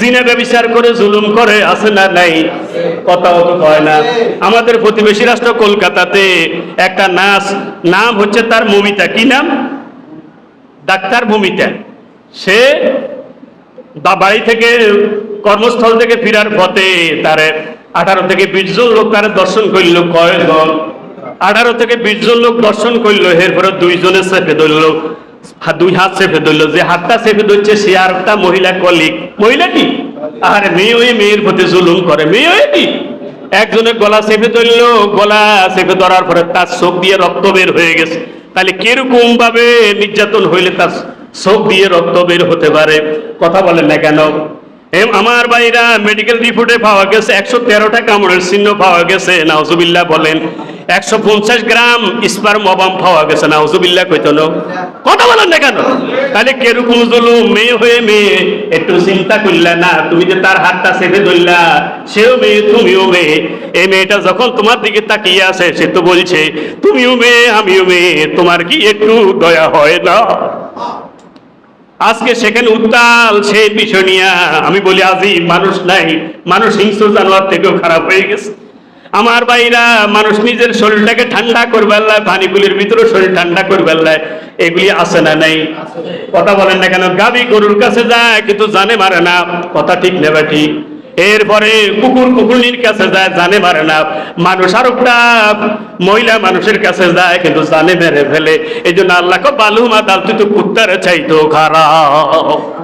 জিনে ব্যবচার করে, জুলুম করে, আছে না নাই? কথা অত কয় না। আমাদের প্রতিবেশী রাষ্ট্র কলকাতাতে একটা নাচ, নাম হচ্ছে তার মমিতা। কি নাম? ডাক্তার মমিতা। সে বা বাড়ি থেকে, কর্মস্থল থেকে ফেরার পথে তার আঠারো থেকে বিশ জন লোক তার দর্শন করল। কয়েকজন আঠারো থেকে বিশ জন লোক দর্শন করল। এরপরে দুইজনে চেপে ধরলো। দুই হাত চেপে ধরলো, যে হাতটা চেপে ধরছে, সে আর একটা মহিলা কলিক মহিলা কি আর মেয়ে ওই মেয়ের প্রতি জুলুম করে, মেয়ে ওই কি একজনের গলা চেপে ধরলো, গলা চেপে ধরার পরে তার চোখ দিয়ে রক্ত বের হয়ে গেছে। তাহলে কীরকম ভাবে নির্যাতন হইলে তার চোখ দিয়ে রক্ত বের হতে পারে? কথা বলেন না কেন? আমার ভাইরা মেডিকেল রিপোর্টে পাওয়া গেছে, একশো তেরোটা কামড়ের চিহ্ন পাওয়া গেছে, নাউজুবিল্লাহ বলেন। একশো পঞ্চাশ গ্রাম স্পার্ম অবাম পাওয়া গেছে নাউজুবিল্লাহ কইতো না। কথা বলেন না কেন? তাহলে কেরকম জুলুম মেয়ে হয়ে মেয়ে, একটু চিন্তা করলে না, তুমি যে তার হাতটা চেপে ধরলা, সেও মেয়ে, তুমিও মেয়ে। এই মেয়েটা যখন তোমার দিকে তাকিয়ে আছে, সে তো বলছে, তুমিও মেয়ে, আমিও মেয়ে, তোমার কি একটু দয়া হয় না? আজকে সেখানে উত্তাল সেই বিষয় নিয়ে আমি বলি আজই মানুষ নাই, মানুষ হিংস্র জানোয়ার থেকেও খারাপ হয়ে গেছে। আমার ভাইরা, মানুষ নিজের শরীরটাকে ঠান্ডা করবে আল্লাহ পানিগুলির ভিতরে শরীর ঠান্ডা করবে আল্লাহ। এগুলি আছে না নাই? কথা বলেন না কেন? গাবি গরুর কাছে যায়, কিন্তু জানে মারে না। কথা ঠিক নেবে ঠিক। এরপরে কুকুর কুকুরনির কাছে যায়, জানে মারে না। মানুষ আর মহিলা মানুষের কাছে যায়, কিন্তু জানে মেরে ফেলে। এই জন্য আল্লাহ বালু মাতাল তুই তো কুত্তারে চাইতো খারাপ।